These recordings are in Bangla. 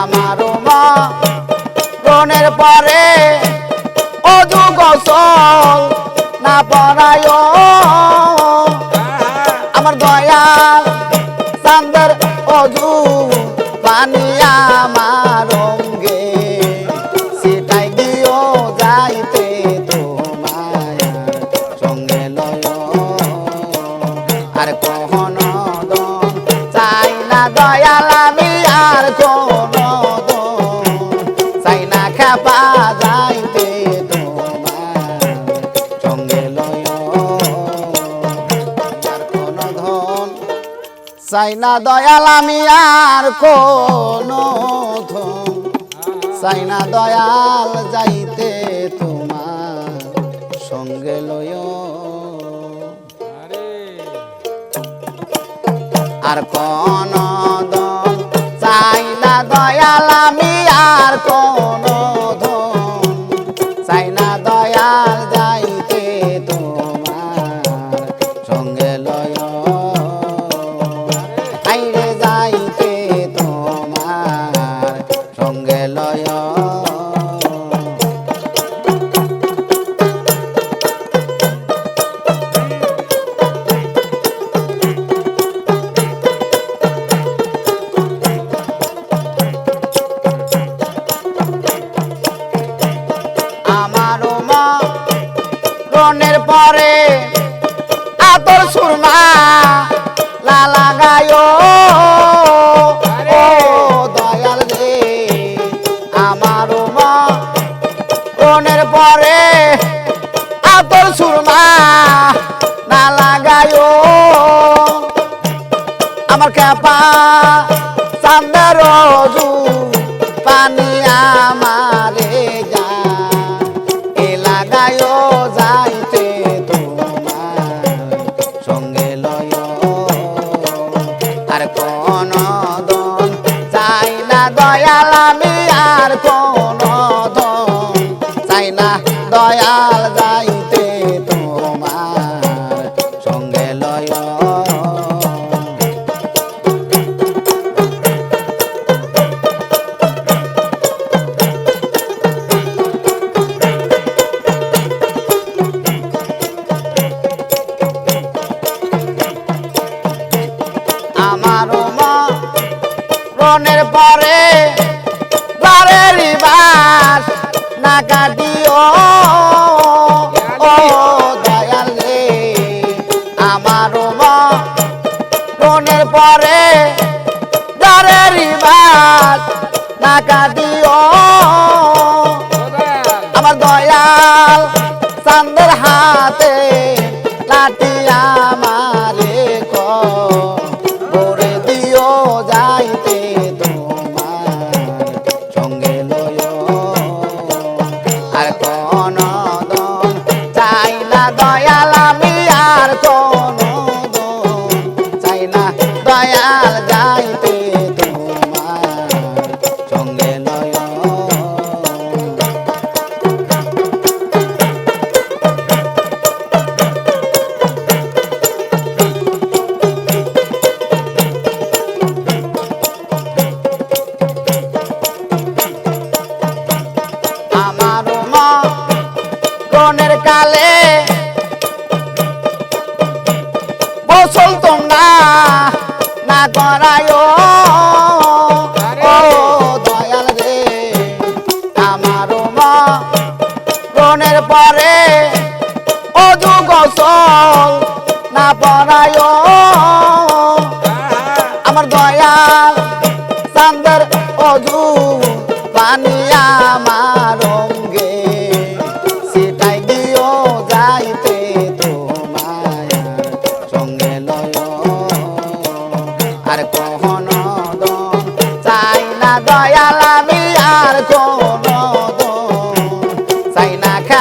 আমারও মা। রনের পরে অজু গোসল না পড়ায় আমার দয়াল চান্দের অজু পানি আমার অঙ্গে। সেটাই দিও যাইতে সঙ্গে লয় আর চাই না দয়াল আমি আর কোন চাই না দয়াল যাইতে তোমার সঙ্গে লয় আর কোন চাই না দয়াল আমি আর কোন পরে আতর সুরমা। তোমার সঙ্গে লয়। পরে বাস না কাটিও বাস না কাটিও আমার দয়াল চান্দের হাতে লাঠি আমারে করে দিও যাইতে তোমার সঙ্গে লয় আর কোন চাই না দয়াল আমি। করায়। ও দয়াল রে আমার মা রনের পরে না পড়ায়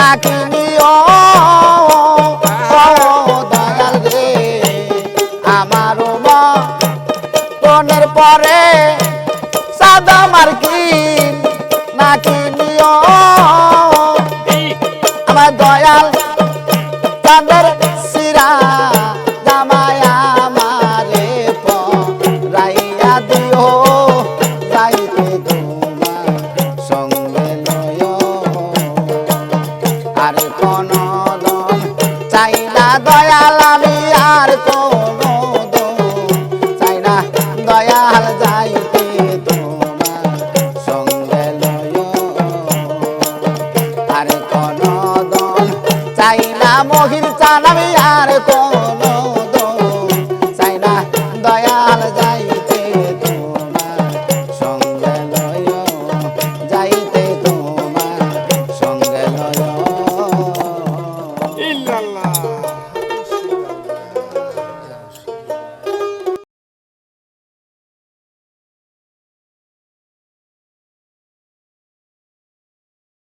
ডাকিনি ও দয়াল রে আমার মনের পরে সাদা মার্কি নাকিনি ও আমার দয়াল তাদের সিরা জামায়া মারে দিও যাইতে তোমার Wow.